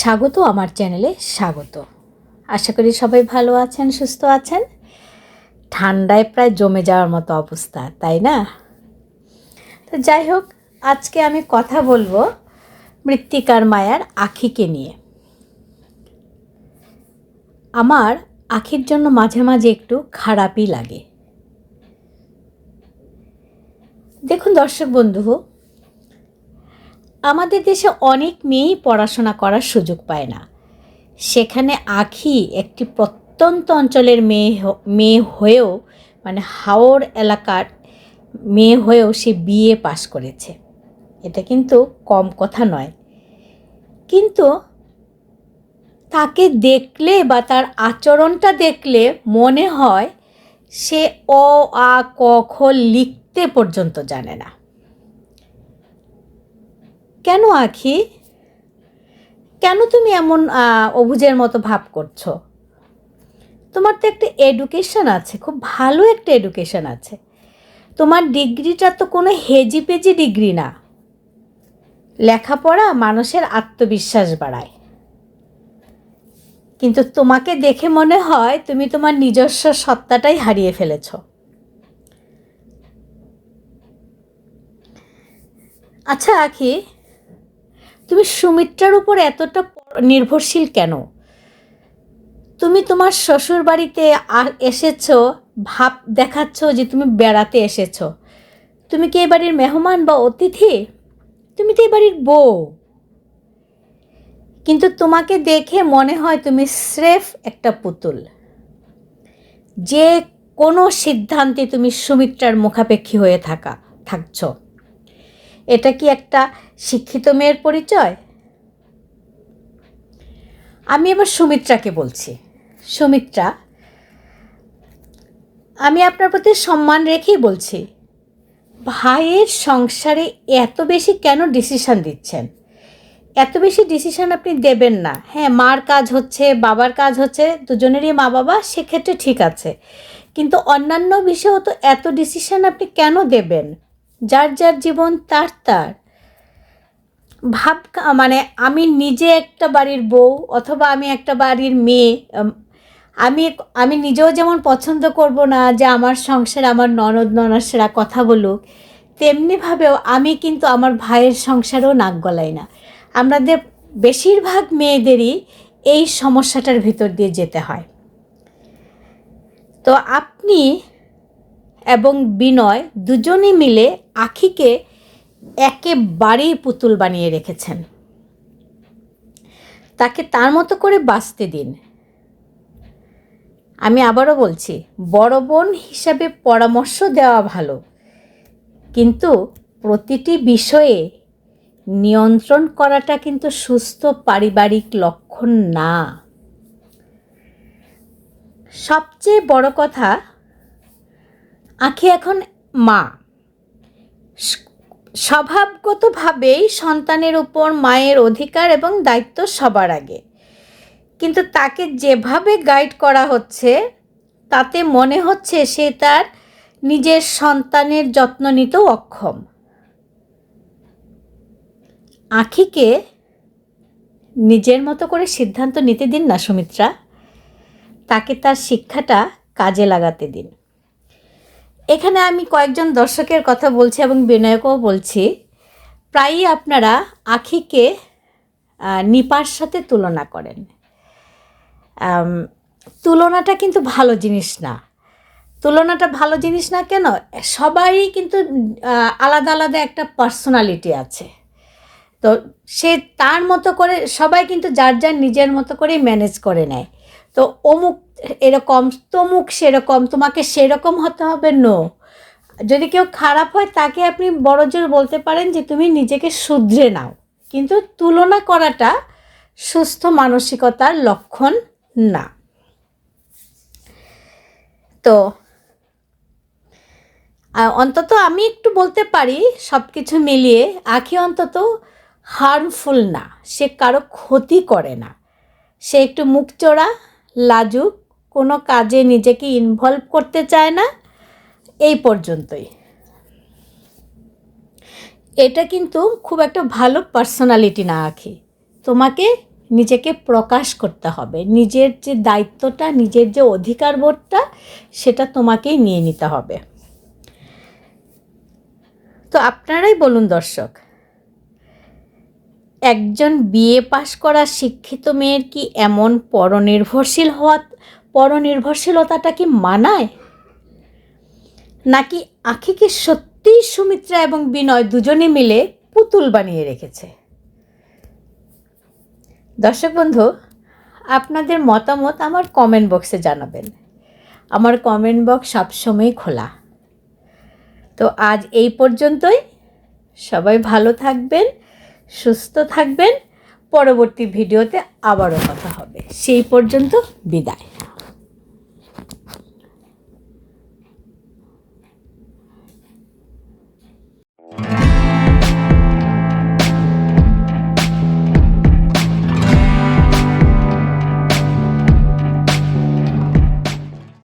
স্বাগত, আমার চ্যানেলে স্বাগত। আশা করি সবাই ভালো আছেন, সুস্থ আছেন। ঠান্ডায় প্রায় জমে যাওয়ার মতো অবস্থা, তাই না? তো যাই হোক, আজকে আমি কথা বলব মৃত্তিকার মায়ার আখিকে নিয়ে। আমার আখির জন্য মাঝে মাঝে একটু খারাপই লাগে। দেখুন দর্শক বন্ধু আমাদের দেশে অনেক মেয়েই পড়াশোনা করার সুযোগ পায় না। সেখানে আখি একটি প্রত্যন্ত অঞ্চলের মেয়ে মেয়ে হয়েও মানে হাওর এলাকার মেয়ে হয়েও সে বিএ পাশ করেছে। এটা কিন্তু কম কথা নয়। কিন্তু তাকে দেখলে বা তার আচরণটা দেখলে মনে হয় সে অ, আ, ক, খ লিখতে পর্যন্ত জানে না। কেন আখি? কেন তুমি এমন অবুঝের মতো ভাব করছ? তোমার তো একটা এডুকেশন আছে, খুব ভালো একটা এডুকেশন আছে। তোমার ডিগ্রিটা তো কোনো হেজি পেজি ডিগ্রি না। লেখাপড়া মানুষের আত্মবিশ্বাস বাড়ায়। কিন্তু তোমাকে দেখে মনে হয় তুমি তোমার নিজস্ব সত্তাটাই হারিয়ে ফেলেছ। আচ্ছা আখি তুমি সুমিত্রার উপর এতটা নির্ভরশীল কেন? তুমি তোমার শ্বশুর বাড়িতে এসেছ, ভাব দেখাচ্ছ যে তুমি বেড়াতে এসেছ। তুমি কি এই বাড়ির মেহমান বা অতিথি? তুমি তো এই বাড়ির বউ। কিন্তু তোমাকে দেখে মনে হয় তুমি স্রেফ একটা পুতুল। যে কোনো সিদ্ধান্তে তুমি সুমিত্রার মুখাপেক্ষী হয়ে থাকা থাকছো। এটা কি একটা শিক্ষিত মেয়ের পরিচয়? আমি এবার সুমিত্রাকে বলছি। সুমিত্রা, আমি আপনার প্রতি সম্মান রেখেই বলছি, ভাইয়ের সংসারে এত বেশি কেন ডিসিশন দিচ্ছেন? এত বেশি ডিসিশন আপনি দেবেন না। হ্যাঁ মার কাজ হচ্ছে, বাবার কাজ হচ্ছে, দুজনেরই মা বাবা সেক্ষেত্রে ঠিক আছে। কিন্তু অন্যান্য বিষয়েও তো এত ডিসিশন আপনি কেন দেবেন? যার যার জীবন তার তার। ভাব মানে আমি নিজে একটা বাড়ির বউ অথবা আমি একটা বাড়ির মেয়ে আমি আমি নিজেও যেমন পছন্দ করব না যে আমার সংসারে, আমার ননদ ননসরা কথা বলুক তেমনিভাবেও আমি কিন্তু আমার ভাইয়ের সংসারেও নাক গলাই না। আমাদের বেশিরভাগ মেয়েদেরই এই সমস্যাটার ভিতর দিয়ে যেতে হয়। তো আপনি এবং বিনয় দুজনে মিলে আখিকে একেবারেই পুতুল বানিয়ে রেখেছেন। তাকে তার মতো করে বাঁচতে দিন। আমি আবারও বলছি, বড় বোন হিসাবে পরামর্শ দেওয়া ভালো। কিন্তু প্রতিটি বিষয়ে নিয়ন্ত্রণ করাটা কিন্তু সুস্থ পারিবারিক লক্ষণ না। সবচেয়ে বড় কথা আখি এখন মা। স্বভাবগতভাবেই সন্তানের উপর মায়ের অধিকার এবং দায়িত্ব সবার আগে। কিন্তু তাকে যেভাবে গাইড করা হচ্ছে, তাতে মনে হচ্ছে সে তার নিজের সন্তানের যত্ন নিতেও অক্ষম। আখিকে নিজের মতো করে সিদ্ধান্ত নিতে দিন না সুমিত্রা। তাকে তার শিক্ষাটা কাজে লাগাতে দিন। এখানে আমি কয়েকজন দর্শকের কথা বলছি এবং বিনয়কেও বলছি। প্রায়ই আপনারা আখিকে নিপার সাথে তুলনা করেন। তুলনাটা কিন্তু ভালো জিনিস না। তুলনাটা ভালো জিনিস না কেন? সবারই কিন্তু আলাদা আলাদা একটা পার্সোনালিটি আছে। তো সে তার মতো করে, সবাই কিন্তু যার যার নিজের মতো করেই ম্যানেজ করে নেয়। তো অমুক এরকম, তমুক সেরকম, তোমাকে সেরকম হতে হবে নো যদি কেউ খারাপ হয়, তাকে আপনি বড় জোর বলতে পারেন যে, তুমি নিজেকে শুধরে নাও। কিন্তু তুলনা করাটা সুস্থ মানসিকতার লক্ষণ না। তো অন্তত আমি একটু বলতে পারি সব কিছু মিলিয়ে আখি অন্তত হার্মফুল না। সে কারও ক্ষতি করে না। সে একটু মুখচোরা লাজুক কোনো কাজে নিজেকে ইনভলভ করতে চায় না, এই পর্যন্তই। এটা কিন্তু খুব একটা ভালো পার্সোনালিটি না, আখি। তোমাকে নিজেকে প্রকাশ করতে হবে। নিজের যে দায়িত্বটা, নিজের যে অধিকার বোধটা, সেটা তোমাকেই নিয়ে নিতে হবে। তো আপনারাই বলুন দর্শক, একজন বিএ পাশ করা শিক্ষিত মেয়ের কি এমন পরনির্ভরশীল হওয়া পরনির্ভরশীলতাটা কি মানায়? নাকি আখিকে সত্যিই সুমিত্রা এবং বিনয় দুজনে মিলে পুতুল বানিয়ে রেখেছে? দর্শক বন্ধু, আপনাদের মতামত আমার কমেন্ট বক্সে জানাবেন। আমার কমেন্ট বক্স সবসময় খোলা। তো আজ এই পর্যন্তই। সবাই ভালো থাকবেন, সুস্থ থাকবেন। পরবর্তী ভিডিওতে আবারও কথা হবে। সেই পর্যন্ত বিদায়।